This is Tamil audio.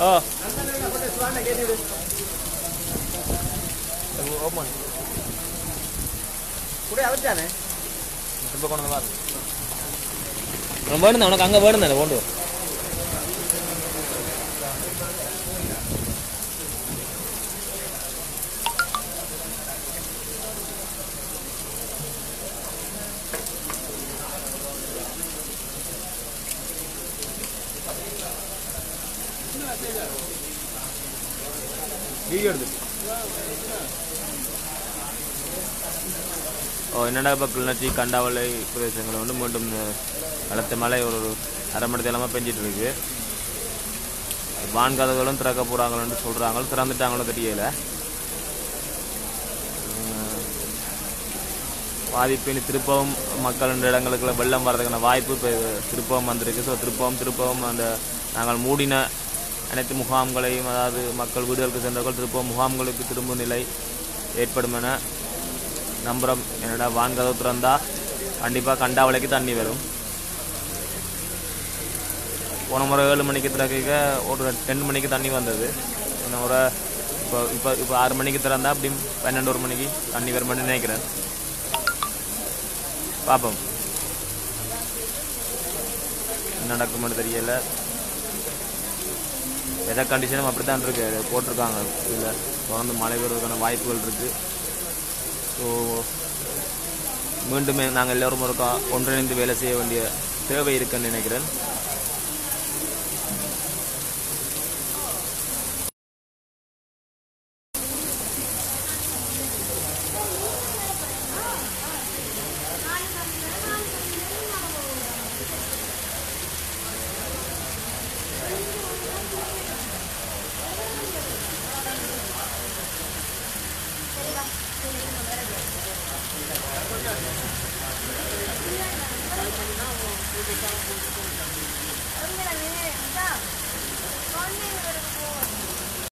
ஓ ஓப்பன். கூட அவச்சானே? இப்போ கொண்டு வந்து பாரு. வேணும் உனக்கு அங்கே வேணும் தானே கொண்டு ஓ என்னடா இப்போ கிளிநொச்சி கண்டாவளை பிரதேசங்கள் வந்து மீண்டும் அடுத்த மழை ஒரு ஒரு அரை மணி தேலமாக பெஞ்சிட்டு இருக்கு. வான்கதவுகளும் திறக்க போகிறாங்கன்னு சொல்கிறாங்க திறந்துட்டாங்களோ தெரியல. பாதிப்பின் திருப்பவும் மக்கள் இந்த இடங்களுக்குள்ள வெள்ளம் வர்றதுக்கான வாய்ப்பு இப்போ திருப்பவும் வந்திருக்கு. ஸோ திருப்பவும் திருப்பவும் அந்த நாங்கள் மூடின அனைத்து முகாம்களையும் அதாவது மக்கள் வீடுகளுக்கு சென்றவர்கள் திருப்பவும் முகாம்களுக்கு திரும்பும் நிலை ஏற்படும் என நம்புகிறோம் என்னடா வான்கதவு திறந்தால் கண்டிப்பாக கண்டாவளைக்கு தண்ணி வரும். போன முறை ஏழு மணிக்கு திறக்க ஒரு ரெண்டு மணிக்கு தண்ணி வந்தது. இன்னும் ஒரு இப்போ இப்போ இப்போ ஆறு மணிக்கு திறந்தா அப்படி பன்னெண்டு ஒரு மணிக்கு தண்ணி வரும்னு நினைக்கிறேன். பார்ப்போம் என்ன நடக்கும்னு தெரியலை. வெதர் கண்டிஷனும் அப்படி தான் இருக்குது போட்டிருக்காங்க. இதில் தொடர்ந்து மழை பெறுவதற்கான வாய்ப்புகள் இருக்குது ஸோ மீண்டும் நாங்கள் எல்லோரும் ஒருக்கா ஒன்றிணைந்து வேலை செய்ய வேண்டிய தேவை இருக்குன்னு நினைக்கிறேன். Gracias.